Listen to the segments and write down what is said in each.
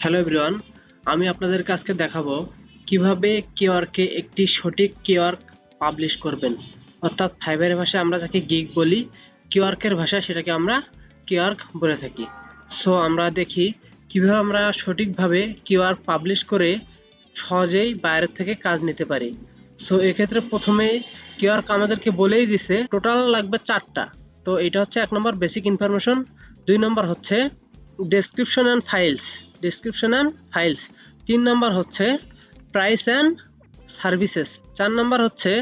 Hello everyone আমি আপনাদের কাছকে দেখাবো কীভাবে কিওয়ার্কে একটি সঠিক কিওয়ার্ক পাবলিশ করবেন। অর্থাৎ ফাইবারের ভাষায় আমরা যাকে গিগ বলি কিওয়ার্কের ভাষায় সেটাকে আমরা কিওয়ার্ক বলে থাকি। সো আমরা দেখি কীভাবে আমরা সঠিকভাবে কিওয়ার্ক পাবলিশ করে সহজেই বাইরের থেকে কাজ নিতে পারি। সো এক্ষেত্রে প্রথমে কিওয়ার্ক আমাদেরকে বলেই দিছে টোটাল লাগবে চারটা। তো, এটা হচ্ছে এক নম্বর বেসিক ইনফরমেশন দুই নম্বর হচ্ছে description and files description and files তিন নম্বর হচ্ছে প্রাইস অ্যান্ড সার্ভিসেস চার নম্বর হচ্ছে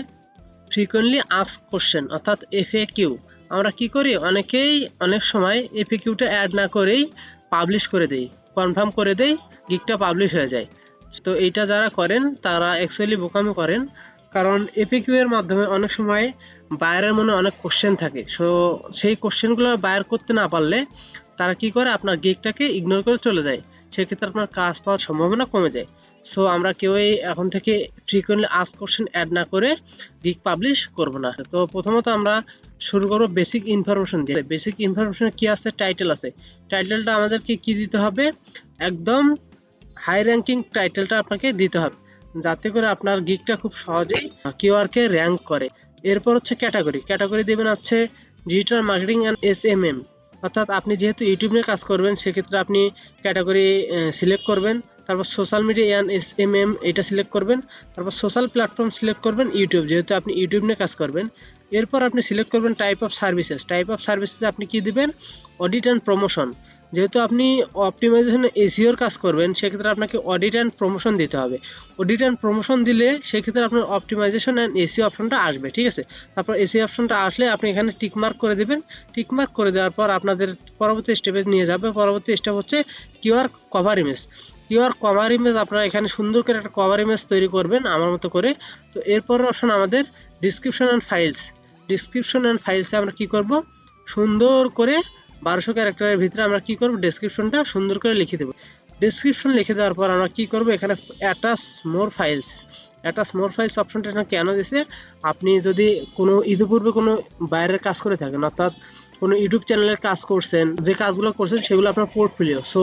ফ্রিকোয়েন্টলি আস্ক কোশ্চেন অর্থাৎ এফএ কিউ আমরা কি করি? অনেকেই অনেক সময় এফএ কিউটা অ্যাড না করেই পাবলিশ করে দেই কনফার্ম করে দেই গিকটা পাবলিশ হয়ে যায়। তো এইটা যারা করেন, তারা অ্যাকচুয়ালি বোকামি করেন, কারণ এপিকিউ এর মাধ্যমে অনেক সময় বায়ারের মনে অনেক কোশ্চেন থাকে। সো সেই কোশ্চেনগুলো বায়ার করতে না পারলে তারা কি করে? আপনার গিকটাকে ইগনোর করে চলে যায়। সেক্ষেত্রে আপনার কাজ পাওয়ার সম্ভাবনা কমে যায়। সো আমরা কেউই এখন থেকে ফ্রিকোয়েন্টলি আস্ক কোশ্চেন অ্যাড না করে গিক পাবলিশ করব না। তো প্রথমত আমরা শুরু করব বেসিক ইনফরমেশন দিয়ে। বেসিক ইনফরমেশন কি আছে? টাইটেল আছে। টাইটেলটা আমাদেরকে কি দিতে হবে? একদম হাই র্যাঙ্কিং টাইটেলটা আপনাকে দিতে হবে। যাতে করে আপনার গিকটা খুব সহজেই কিউআরকে র্যাঙ্ক করে। এরপর হচ্ছে ক্যাটাগরি ক্যাটাগরি দেবেন হচ্ছে digital marketing and S M M অর্থাৎ আপনি যেহেতু ইউটিউব নিয়ে কাজ করবেন, সেক্ষেত্রে আপনি ক্যাটাগরি সিলেক্ট করবেন। তারপর social media and S M M এটা সিলেক্ট করবেন। তারপর সোশ্যাল প্ল্যাটফর্ম সিলেক্ট করবেন ইউটিউব, যেহেতু আপনি ইউটিউব নিয়ে কাজ করবেন। এরপর আপনি সিলেক্ট করবেন type of services type of services আপনি কি দেবেন? অডিট অ্যান্ড প্রমোশন যেহেতু আপনি অপটিমাইজেশন এসিওর কাজ করবেন, সেক্ষেত্রে আপনাকে অডিট অ্যান্ড প্রমোশন দিতে হবে। অডিট অ্যান্ড প্রমোশন দিলে সেক্ষেত্রে আপনার অপটিমাইজেশন অ্যান্ড এসি অপশনটা আসবে, ঠিক আছে? তারপর এসি অপশনটা আসলে আপনি এখানে টিকমার্ক করে দেবেন। টিকমার্ক করে দেওয়ার পর আপনাদের পরবর্তী স্টেপে নিয়ে যাবে। পরবর্তী স্টেপ হচ্ছে Q R cover image Q R cover image আপনারা এখানে সুন্দর করে একটা কভার ইমেজ তৈরি করবেন আমার মতো করে। তো এরপর অপশন আমাদের description and files description and ফাইলসে আমরা কি করব? সুন্দর করে বারোশো ক্যারেক্টারের ভিতরে আমরা কি করব? ডেসক্রিপশনটা সুন্দর করে লিখে দেবো। ডেসক্রিপশন লিখে দেওয়ার পর আমরা কি করব? এখানে attach more files attach more files অপশনটা এখানে কেন দিছে? আপনি যদি কোনো ইতিপূর্বে কোনো বাইরের কাজ করে থাকেন, অর্থাৎ কোনো ইউটিউব চ্যানেলের কাজ করছেন, যে কাজগুলো করছেন, সেগুলো আপনার পোর্টফোলিও সো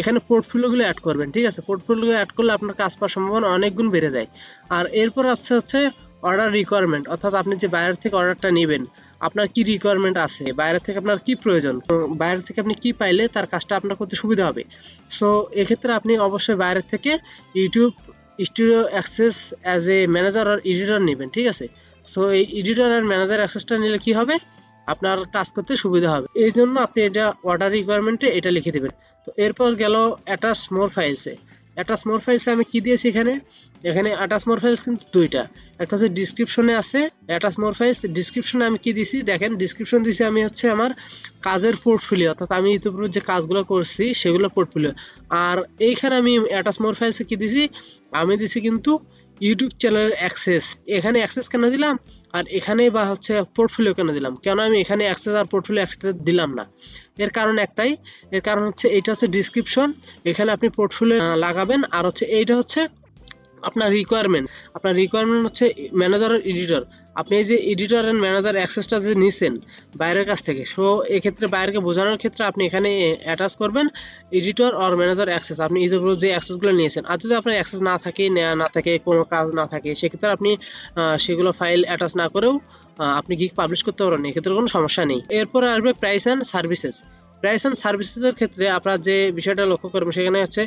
এখানে পোর্টফোলিওগুলো অ্যাড করবেন, ঠিক আছে? পোর্টফোলিও অ্যাড করলে আপনার কাজ পাওয়ার সম্ভাবনা অনেক গুণ বেড়ে যায়। আর এরপর আসছে হচ্ছে অর্ডার রিকোয়ারমেন্ট অর্থাৎ আপনি যে বাইরের থেকে অর্ডারটা নেবেন, আপনার কি রিকোয়ারমেন্ট আছে? বাইরে থেকে আপনার কি প্রয়োজন? বাইরে থেকে আপনি কি পাইলে তার কাজটা আপনার করতে সুবিধা হবে? সো এক্ষেত্রে আপনি অবশ্যই বাইরে থেকে YouTube, studio access as a manager R editor নেবেন, ঠিক আছে? সো এই এডিটর আর ম্যানেজার অ্যাক্সেসটা নিলে কি হবে? আপনার কাজ করতে সুবিধা হবে। এই জন্য আপনি এটা অর্ডার রিকোয়ারমেন্টে এটা লিখে দেবেন। তো এরপর গেল অ্যাটাচ মোর ফাইলসে অ্যাটাচ ফাইলসে আমি কি দিয়েছি এখানে? এখানে অ্যাটাচ মরফাইলস কিন্তু দুইটা। একটা হচ্ছে ডিসক্রিপশনে আছে অ্যাটাচ মরফাইলস ডিসক্রিপশনে আমি কি দিছি দেখেন ডিসক্রিপশন দিছি আমি হচ্ছে আমার কাজের পোর্টফোলিও অর্থাৎ আমি ইতিপূর্বে যে কাজগুলো করছি, সেগুলো পোর্টফোলিও আর এইখানে আমি অ্যাটাচ মরফাইলসে কি দিছি আমি দিছি কিন্তু ইউটিউব চ্যানেলের অ্যাক্সেস এখানে অ্যাক্সেস কেন দিলাম? আর এখানে বা হচ্ছে পোর্টফোলিও কেন দিলাম? কেন আমি এখানে অ্যাক্সেস আর পোর্টফোলিও একসাথে দিলাম না? এর কারণ একটাই। এর কারণ হচ্ছে এইটা হচ্ছে ডিসক্রিপশন এখানে আপনি পোর্টফোলিও লাগাবেন। আর হচ্ছে এইটা হচ্ছে আপনার রিকোয়ারমেন্ট আপনার রিকোয়ারমেন্ট হচ্ছে ম্যানেজার এডিটর আপনি এই যে এডিটর অ্যান্ড ম্যানেজার অ্যাক্সেসটা যে নিছেন বাইরের কাছ থেকে সো এক্ষেত্রে বাইরেকে বোঝানোর ক্ষেত্রে আপনি এখানে অ্যাটাচ করবেন এডিটর অর ম্যানেজার অ্যাক্সেস আপনি এই যে অ্যাক্সেসগুলো নিয়েছেন। আর যদি আপনার অ্যাক্সেস না থাকে না থাকে, কোনো কাজ না থাকে, সেক্ষেত্রে আপনি সেগুলো ফাইল অ্যাটাচ না করেও আপনি গিক পাবলিশ করতে পারবেন এক্ষেত্রে কোনো সমস্যা নেই। এরপরে আসবে price and services price and সার্ভিসেসের ক্ষেত্রে আপনার যে বিষয়টা লক্ষ্য করবেন, সেখানে হচ্ছে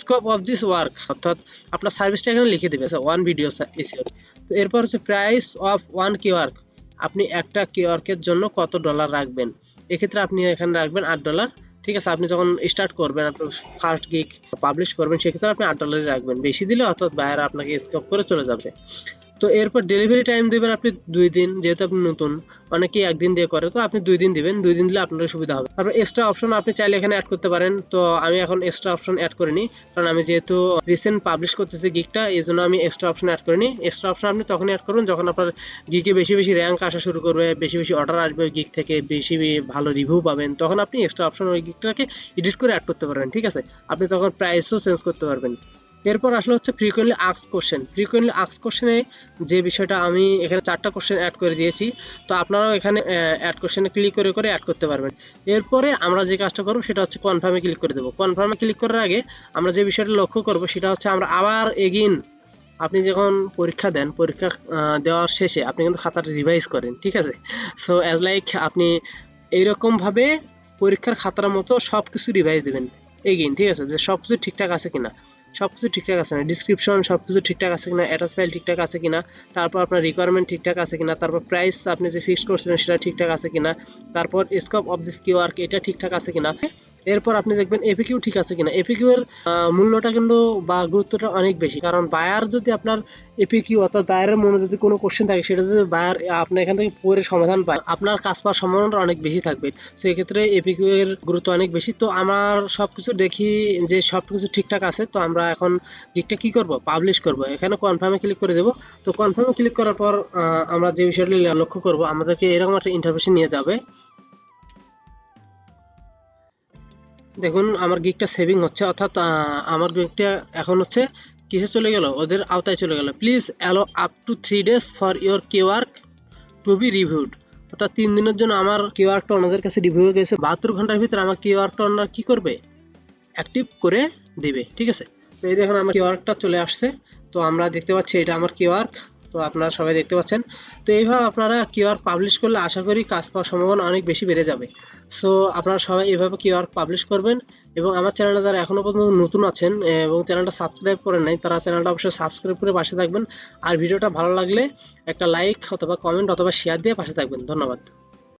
স্কোপ অফ দিস ওয়ার্ক অর্থাৎ আপনার সার্ভিসটা এখানে লিখে দেবে ওয়ান ভিডিও এসিও এরপর হচ্ছে প্রাইস অফ ওয়ান কিওয়ার্ক আপনি একটা কিওয়ার্কের জন্য কত ডলার রাখবেন? এক্ষেত্রে আপনি এখানে রাখবেন আট ডলার ঠিক আছে, আপনি যখন স্টার্ট করবেন, আপনার ফার্স্ট গিক পাবলিশ করবেন, সেক্ষেত্রে আপনি আট ডলারই রাখবেন। বেশি দিলে অর্থাৎ বাইরে আপনাকে স্টপ করে চলে যাবে। তো এরপর ডেলিভারি টাইম দেবেন আপনি দুই দিন, যেহেতু আপনি নতুন, অনেকেই একদিন দিয়ে করে, তো আপনি দুই দিন দিবেন, দুই দিন দিলে আপনার সুবিধা হবে। তারপর এক্সট্রা অপশন আপনি চাইলে এখানে অ্যাড করতে পারেন, তো আমি এখন এক্সট্রা অপশন অ্যাড করিনি, কারণ আমি যেহেতু রিসেন্ট পাবলিশ করতেছি গিকটা এই জন্য আমি এক্সট্রা অপশন অ্যাড করিনি। এক্সট্রা অপশন আপনি তখনই অ্যাড করুন, যখন আপনার গিকে বেশি বেশি র্যাঙ্ক আসা শুরু করবে, বেশি বেশি অর্ডার আসবে গিক থেকে, বেশি ভালো রিভিউ পাবেন, তখন আপনি এক্সট্রা অপশন ওই গিকটাকে এডিট করে অ্যাড করতে পারবেন, ঠিক আছে? আপনি তখন প্রাইসও চেঞ্জ করতে পারবেন। এরপর আসলে হচ্ছে ফ্রিকোয়েন্টলি আক্স কোশ্চেন ফ্রিকোয়েন্টলি আক্স কোশ্চেনে যে বিষয়টা আমি এখানে চারটা কোশ্চেন অ্যাড করে দিয়েছি, তো আপনারাও এখানে অ্যাড কোশ্চেনে ক্লিক করে করে অ্যাড করতে পারবেন। এরপরে আমরা যে কাজটা করব সেটা হচ্ছে কনফার্মে ক্লিক করে দেবো। কনফার্মে ক্লিক করার আগে আমরা যে বিষয়টা লক্ষ্য করব সেটা হচ্ছে আমরা আবার এগিন আপনি যখন পরীক্ষা দেন, পরীক্ষা দেওয়ার শেষে আপনি কিন্তু খাতাটা রিভাইজ করেন, ঠিক আছে? সো অ্যাজ লাইক আপনি এইরকমভাবে পরীক্ষার খাতার মতো সব কিছু রিভাইজ দেবেন। এগেইন ঠিক আছে? যে সব কিছু ঠিকঠাক আছে কিনা। সব কিছু ঠিকঠাক আছে না? ডিসক্রিপশন সব কিছু ঠিকঠাক আছে কিনা? অ্যাটাচ ফাইল ঠিকঠাক আছে কিনা? তারপর আপনার রিকোয়ারমেন্ট ঠিকঠাক আছে কিনা? তারপর প্রাইস আপনি যে ফিক্স করছিলেন সেটা ঠিকঠাক আছে কিনা? তারপর স্কোপ অফ দিস কিউ আর্ক এটা ঠিকঠাক আছে কিনা? এরপর আপনি দেখবেন এপিকিউ ঠিক আছে কিনা? এপিকিউ এর মূল্যটা কিন্তু বা গুরুত্বটা অনেক বেশি। কারণ বায়ার যদি আপনার এপিকিউ অর্থাৎ বায়ারের মনে যদি কোনো কোশ্চেন থাকে, সেটা যদি বায়ার আপনি এখান থেকে পড়ে সমাধান পায়, আপনার কাজ পাওয়ার সম্ভাবনাটা অনেক বেশি থাকবে। তো এক্ষেত্রে এপিকিউ এর গুরুত্ব অনেক বেশি। তো আমার সবকিছু দেখি যে সবকিছু ঠিকঠাক আছে, তো আমরা এখন গিকটা কি করব? পাবলিশ করব। এখানে কনফার্মে ক্লিক করে দেবো। তো কনফার্মে ক্লিক করার পর আমরা যে বিষয়টি লক্ষ্য করব, আমাদেরকে এরকম একটা ইন্টারভেশন নিয়ে যাবে। দেখুন, আমার গিকটা সেভিং হচ্ছে, অর্থাৎ আমার গিকটা এখন হচ্ছে কিসে চলে গেল? ওদের আওতায় চলে গেল। Please allow up to three days for your quark to be reviewed অর্থাৎ, তিন দিনের জন্য আমার কিওয়ার্কটা ওনাদের কাছে রিভিউ হয়ে গেছে। বাহাত্তর ঘণ্টার ভিতরে আমার কিওয়ার্কটা ওনারা কী করবে? অ্যাক্টিভ করে দিবে। ঠিক আছে? তো এই দেখুন, আমার কিওয়ার্কটা চলে আসছে। তো আমরা দেখতে পাচ্ছি, এটা আমার কিওয়ার্ক তো আপনারা সবাই দেখতে পাচ্ছেন। তো এইভাবে আপনারা কিউআর পাবলিশ করলে আশা করি কাজ পাওয়ার সম্ভাবনা অনেক বেশি বেড়ে যাবে। সো আপনারা সবাই এইভাবে কিউআর পাবলিশ করবেন এবং আমার চ্যানেলটা যারা এখনও পর্যন্ত নতুন আছেন এবং চ্যানেলটা সাবস্ক্রাইব করেন নাই, তারা চ্যানেলটা অবশ্যই সাবস্ক্রাইব করে পাশে থাকবেন। আর ভিডিওটা ভালো লাগলে একটা লাইক অথবা কমেন্ট অথবা শেয়ার দিয়ে পাশে থাকবেন। ধন্যবাদ।